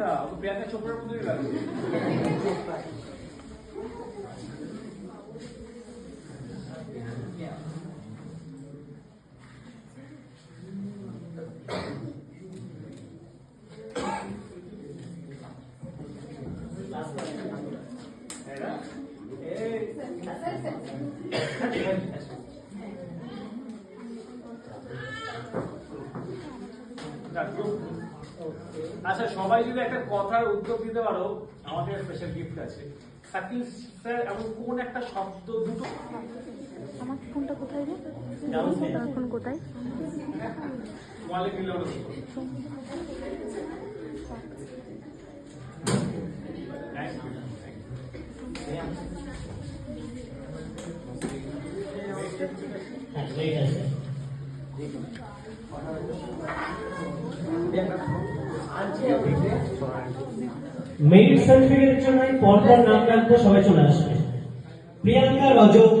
ના તો બે ને છોકરા બધું લાગે Thank you. আচ্ছা সবাই যদি একটা কথার উত্তর দিতে পারো আমাদের স্পেশাল গিফট আছে। সাকিব স্যার এমন কোন একটা শব্দ দুটো? আমার ফোনটা কোথায় রে? আমার ফোন কোথায়. হ্যাঁ ঠিক আছে মেরিট সার্টিফিকেটের জন্য পরপর নাম রাখব সবাই চলে আসবে। প্রিয়াঙ্কা রজত